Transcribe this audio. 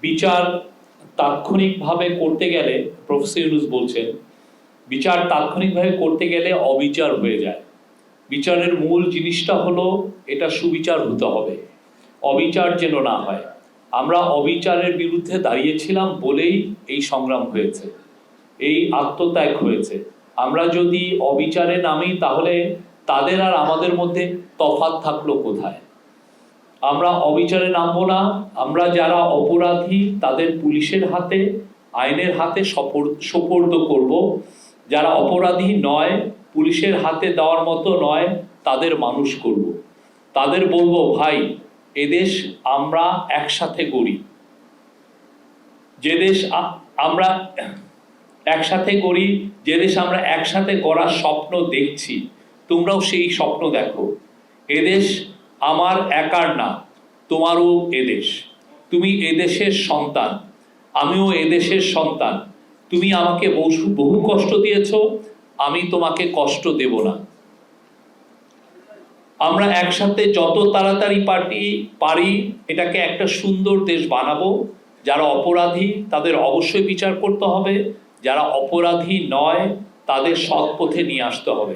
বিচার তাৎক্ষণিকভাবে করতে গেলে, প্রফেসর ইউনুস বলছেন, বিচার তাৎক্ষণিকভাবে করতে গেলে অবিচার হয়ে যায়। বিচারের মূল জিনিসটা হলো, এটা সুবিচার হতে হবে। অবিচার যেন না হয়। আমরা অবিচারের বিরুদ্ধে দাঁড়িয়েছিলাম বলেই এই সংগ্রাম হয়েছে। এই আত্মত্যাগ হয়েছে। আমরা যদি অবিচারে নামি, তাহলে তাদের আর আমাদের মধ্যে তফাৎ থাকল কোথায়? আমরা অবিচারে নামবো না। আমরা যারা অপরাধী, তাদের পুলিশের হাতে, আইনের হাতে সপর- সোপর্দ করব। যারা অপরাধী নয়, পুলিশের হাতে দেওয়ার মতো নয়, তাদের মানুষ করব। তাদের বলব, ভাই এদেশ আমরা একসাথে গড়ি। যে দেশ আমরা একসাথে গড়ি, যে দেশ আমরা একসাথে গড়ার স্বপ্ন দেখছি, তোমরাও সেই স্বপ্ন দেখো। এদেশ আমার একার না তোমারও এদেশ তুমি এদেশের সন্তান, আমিও এদেশের সন্তান। তুমি আমাকে বহু বহু কষ্ট দিয়েছ, আমি তোমাকে কষ্ট দেব না। আমরা একসাথে যত তাড়াতাড়ি পার্টি পারি, এটাকে একটা সুন্দর দেশ বানাবো। যারা অপরাধী, তাদের অবশ্যই বিচার করতে হবে। যারা অপরাধী নয়, তাদের সৎ পথে নিয়ে আসতে হবে।